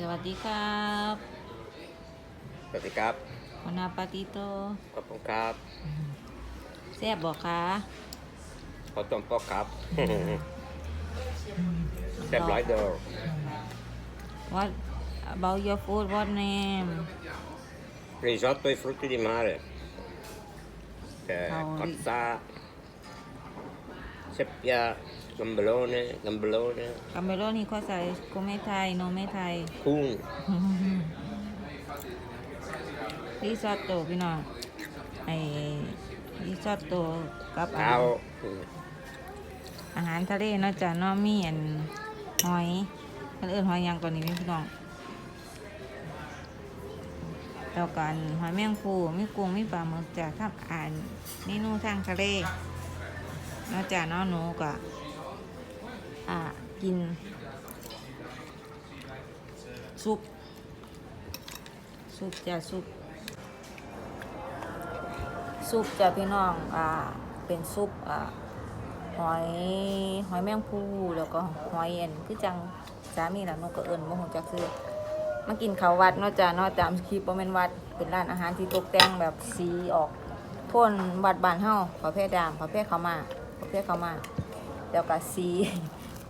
สวัสดีครับสวัสดีครับวนาปาติโตขอบคุณครับแซ่บบอกคะขอต้มปอกครับแซ่บร้อยเดียว What about your food what name risotto e frutti di mare eh, Cavoli. cozza seppia gambelone gambelone กัมเบโรนี่เขา ใส่โกเมไทยโนเมไทย cung ริซอตโตพี่น้อง ไอริซอตโตกับอัน tao อาหารทะเลเนาะจ้ะเนาะมีอันหอยอันเอื่นหอยหยังก่อนนี้พี่น้องแล้วกันหอยแมงภูมีกุ้งมีปลาหมึกจ้ะถ้าอ่านเมนูทางทะเลเนาะจ้ะเนาะหนูก็อ่ากิน ซุป ซุปจ้ะซุป ซุปจ้ะพี่น้อง อ่า เป็นซุป อ่า หอย หอยแมงภูแล้วก็หอยเอ็นคือจังสามีล่ะนกก็เอิญบ่ฮู้จักซื้อมากินข้าววัดนาะจ้ะเนาะตามคลิปบ่แม่นวัด เป็นร้านอาหารที่ตกแต่งแบบสีออกโทนวัดบานเฮาประเภทดามประเภทเขามา เภทเขาวมาแล้วก็สี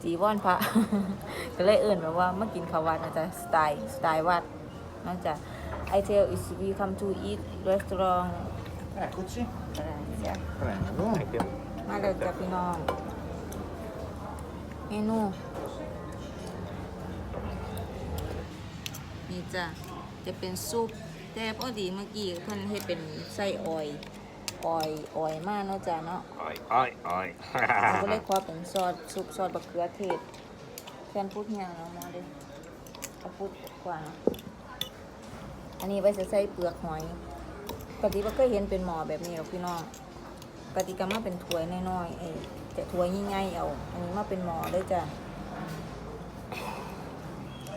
จีวรพระก็เลยเอิ้นแบบว่ามากินข้าววัดนะจ๊ะสไตล์สไตล์วัดเนาะจ้ะ I tell is we come to eat restaurant Eccoci, อะไรจ้ะ prego. Thank you. มาเลยจ้ะพี่น้องเมนูนี่จ้ะจะเป็นซุปแต่พอดีเมื่อกี้เพิ่นให้เป็นไส้ออย ออยออยมากเนาะจ้ะเนาะ oi oi oi เราก็เลยขอเป็นซอสซุปซอสบักเขือเทศแฟนพูดเฮียเนาะหมอเด้เอาพูดกว่าเนาะอันนี้ไว้จะใส่เปลือกหอยปกติบ่เคยเห็นเป็นหมอแบบนี้หรอกพี่น้องปกติก็มาเป็นถ้วยน้อยๆเอ้ยแต่ถ้วยใหญ่ๆเอา อันนี้มาเป็นหมอเลยจ้ะ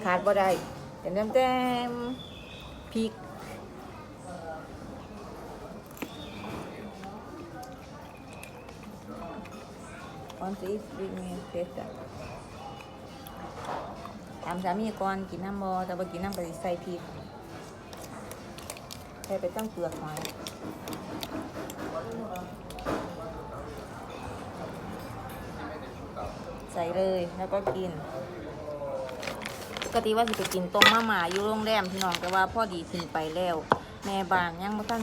ขาดบ่ได้เต็มเต็มๆพริก on to eat with me later ถามสามีก่อนกินน้ำบอแต่บ่กินน้ำก็สิใส่พริกใส่ไปตั้งเปลือกหอยใส่เลยแล้วก็กินปกติว่าสิไปกินต้มมะหมาอยู่โรงแรมพี่น้องแต่ว่าพ่อดีขึ้นไปแล้ว แม่บานยังบ่ทัน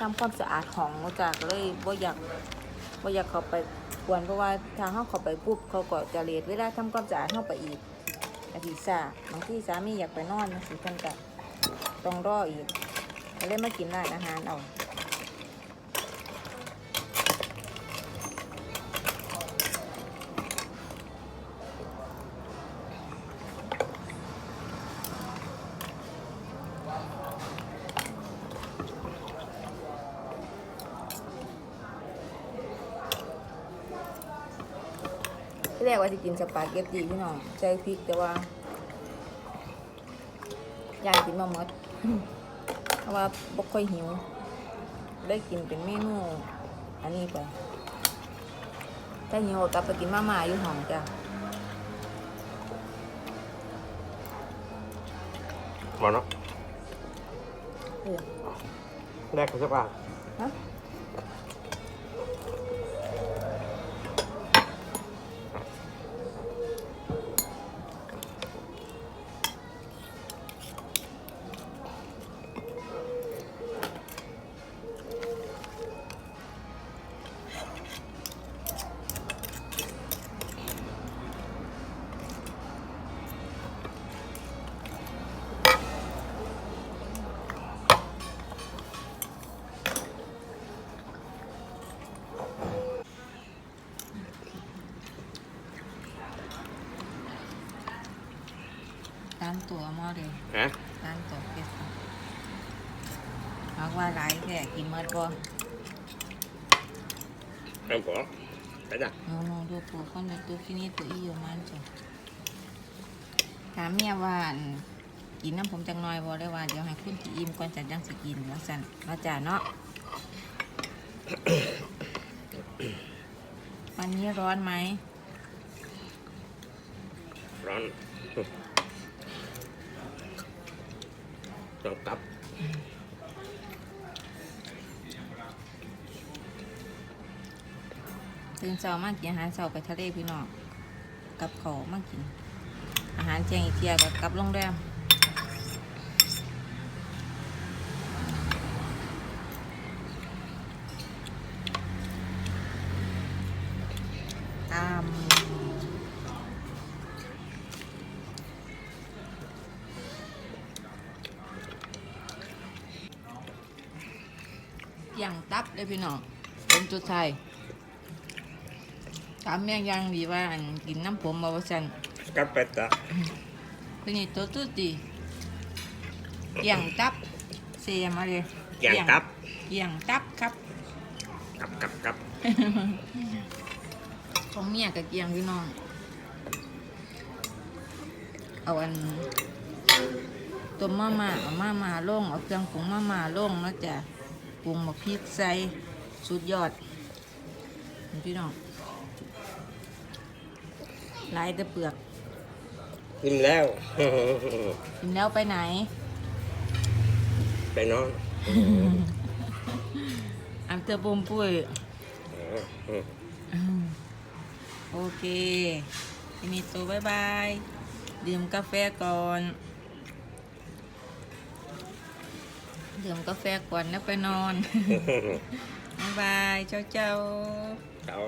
ทำความสะอาดห้องบ่จากเลยบ่อยากบ่อยากเข้าไป กวนเพราะว่าถ้าเฮาเข้าไปปุ๊บเขาก็จะเลทเวลาทำความสะอาห้องไปอีกอาทิตย์ซ่าบางที่สามีอยากไปนอนจังซี่เพิ่นก็ต้องรออีกก็เลยมากินร้านอาหารเอา ที่แรกว่าจะกินสปาเกตตีพี่น้องใส่พริกแต่ว่าอยากกินมาหมดเพราะว่าบ่ค่อยหิว ได้กินเป็นเมนู อันนี้ไปถ้าหิวก็กลับไปกินมาม่าอยู่ห้องจ้ะ buono เออ ecco se qua ฮะ ร้านตัวหม้อเดียว eh ร้านตัวเป็ดหากว่าหลายแค่กินเมื่อบ่ un po' dai dai No, no, dopo quando ho finito io mangio ถามเมียว่าอั่นกินน้ำผมจังน้อยบ่ได้ว่าเดี๋ยวให้คุณที่อิ่มก่อนจะยังสิกินว่าสั่นว่าจ่าเนาะวันนี้ร้อนไหม Ron ต้องตับตื่นเช้ามากินอาหารเช้าไปทะเลพี่น้องกับเขามากิน อาหารเที่ยงอีเทียกับกลับโรงแรมตาม อย่างตับเลยพี่น้องเป็นจุดไทยถามแม่งยังดีว่าอันกินน้ำผมบาวสันกับเป็ดตะคือนี่ตัวตุ๊ดดีอย่างตับเสียมาเลยอย่างตับอย่างตับครับกับกับกับของเมียกับเกียงพี่น้อง เอาอันตัวมาม่าเอามาม่าลงเอาเครื่องปรุงมาม่าลงแล้วจะป รุงมาพริกใส่สุดยอดนี่พี่น้องลายแต่เปลือกกินแล้วกินแล้วไปไหน ไปนอนอันเตอร์ปุ่มปุ้ยอืมอืมโอเคทีนี้ตัวบายบาย ดื่มกาแฟก่อน ดื่มกาแฟก่อนแล้วไปนอนบายบายเจ้าเจ้าเอา